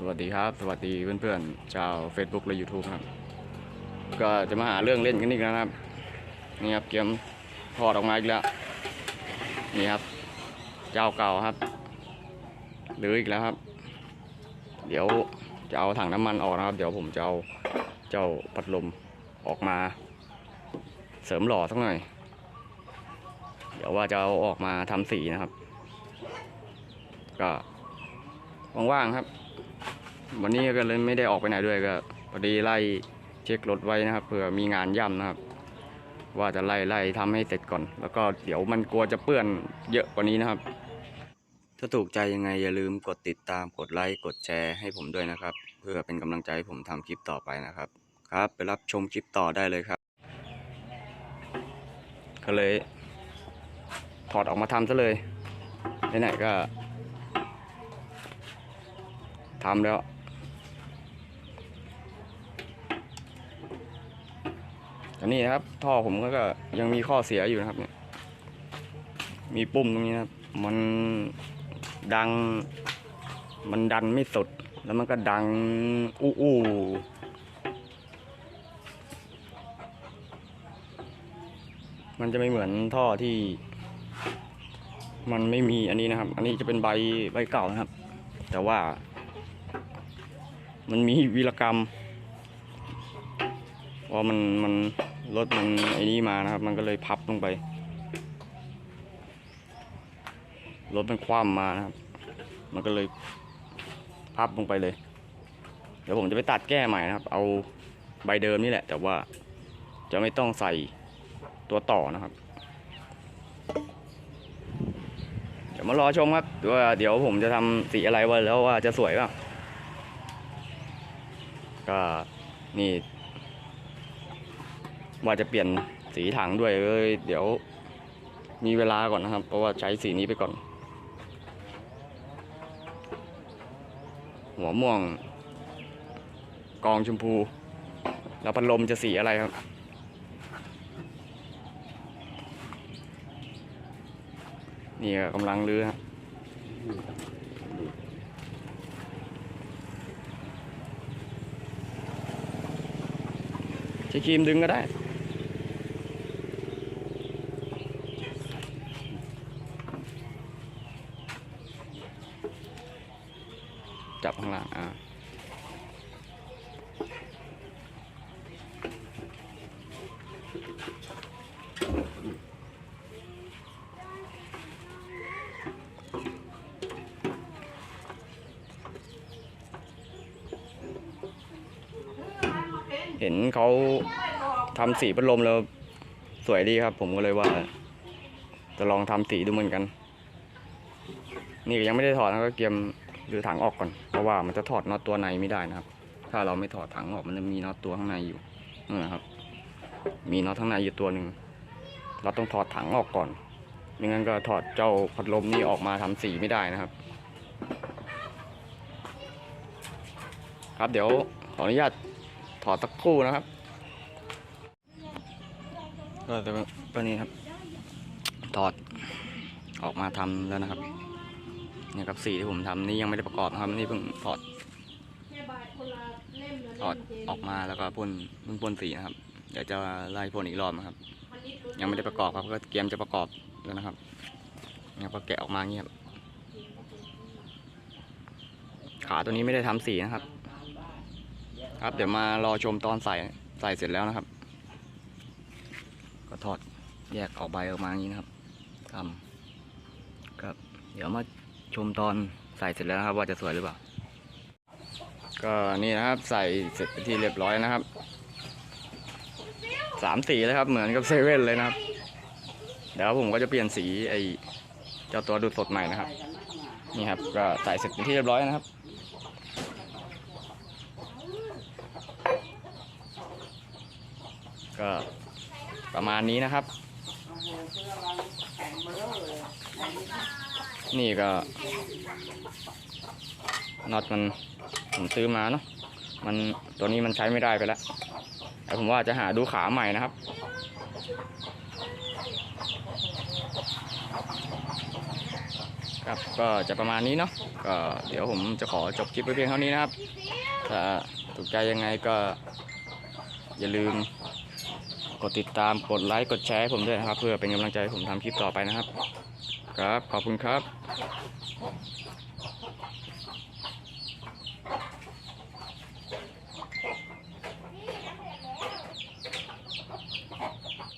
สวัสดีครับ สวัสดีเพื่อนๆชาว Facebook และ YouTube ครับ ก็จะมาหาเรื่องเล่นกันอีกแล้วนะครับ นี่ครับเกมถอดออกมาอีกแล้ว นี่ครับ เจ้าเก่าครับหรืออีกแล้วครับ เดี๋ยวจะเอาถังน้ำมันออกนะครับ เดี๋ยวผมจะเอาเจ้าพัดลมออกมา เสริมหล่อสักหน่อย เดี๋ยวว่าจะเอาออกมาทำสีนะครับ ก็ว่างๆครับ วันนี้ก็เลยไม่ได้ออกไปไหนด้วยก็พอดีไล่เช็ครถไว้นะครับเผื่อมีงานย่ำนะครับ ว่าจะไล่ไล่ทำให้เสร็จก่อน แล้วก็เดี๋ยวมันกลัวจะเปื้อนเยอะกว่านี้นะครับ ถ้าถูกใจยังไงอย่าลืมกดติดตามกดไลค์กดแชร์ให้ผมด้วยนะครับ เพื่อเป็นกำลังใจให้ผมทำคลิปต่อไปนะครับ ครับไปรับชมคลิปต่อได้เลยครับก็เลยถอดออกมาทำซะเลยไหนๆก็ทำแล้ว นนี้นะครับ ท่อผมก็ก็ยังมีข้อเสียอยู่นะครับเนี่ยมีปุ่มตรงนี้นะครับ มันดัง มันดันไม่สุด แล้วมันก็ดังอู้อู้มันจะไม่เหมือนท่อที่ มันไม่มีอันนี้นะครับ อันนี้จะเป็นใบใบเก่านะครับ แต่ว่า มันมีวีรกรรม เพราะมันมันรถมันไอ้นี้มานะครับ มันก็เลยพับลงไป รถมันคว่ำมานะครับ มันก็เลยพับลงไปเลย เดี๋ยวผมจะไปตัดแก้ใหม่นะครับ เอาใบเดิมนี่แหละ แต่ว่าจะไม่ต้องใส่ตัวต่อนะครับ เดี๋ยวมารอชมครับว่าเดี๋ยวผมจะทำสีอะไรไว้แล้วว่าจะสวยเปล่าก็นี่ ว่าจะเปลี่ยนสีถังด้วยเลย เดี๋ยวมีเวลาก่อนนะครับ เพราะว่าใช้สีนี้ไปก่อน หัวม่วง กองชมพู แล้วพัดลมจะสีอะไรครับนี่กำลังรื้อฮะใช้ครีมดึงก็ได้ จับข้างหลังอ่าเห็นเขาทำสีพัดลมแล้วสวยดีครับ ผมก็เลยว่า จะลองทำสีดูเหมือนกัน นี่ยังไม่ได้ถอดนะก็เกียม หรือถังออกก่อน เพราะว่ามันจะถอดน็อตตัวในไม่ได้นะครับ ถ้าเราไม่ถอดถังออกมันจะมีน็อตตัวข้างในอยู่นี่นะครับ มีน็อตข้างในอยู่ตัวหนึ่ง เราต้องถอดถังออกก่อนไม่งั้นก็ถอดเจ้าพัดลมนี่ออกมาทำสีไม่ได้นะครับ ครับเดี๋ยวขออนุญาตถอดสักครู่นะครับก็จะก็นี้ครับ ถอดออกมาทำแล้วนะครับ เนี่ยครับสีที่ผมทำนี่ยังไม่ได้ประกอบนะครับนี่เพิ่งถอดถอดออกมาแล้วก็พ่นเพิ่งพ่นสีนะครับเดี๋ยวจะไล่พ่นอีกรอบนะครับ ยังไม่ได้ประกอบครับก็เตรียมจะประกอบแล้วนะครับเนี่ยพอแกะออกมาเงี้ยขาตัวนี้ไม่ได้ทำสีนะครับ ครับเดี๋ยวมารอชมตอนใส่ใส่เสร็จแล้วนะครับ ก็ถอดแยกออกใบออกมาอย่างนี้นะครับทำครับ เดี๋ยวมา ชมตอนใส่เสร็จแล้วนะครับ ว่าจะสวยหรือเปล่า ก็นี่นะครับใส่เสร็จเป็นที่เรียบร้อยนะครับสามสีเลยครับ เหมือนกับเซเว่นเลยนะครับ เดี๋ยวผมก็จะเปลี่ยนสีไอเจ้าตัวดูดสดใหม่นะครับ นี่ครับก็ใส่เสร็จเป็นที่เรียบร้อยนะครับก็ประมาณนี้นะครับ นี่ก็น็อตมันผมซื้อมาเนาะมันตัวนี้มันใช้ไม่ได้ไปแล้วแต่ผมว่าจะหาดูขาใหม่นะครับ ครับก็จะประมาณนี้เนาะก็เดี๋ยวผมจะขอจบคลิปไปเพียงเท่านี้นะครับถ้าถูกใจยังไงก็ อย่าลืมกดติดตามกดไลค์กดแชร์ให้ผมด้วยนะครับ เพื่อเป็นกำลังใจให้ผมทำคลิปต่อไปนะครับ ครับ ขอบคุณครับ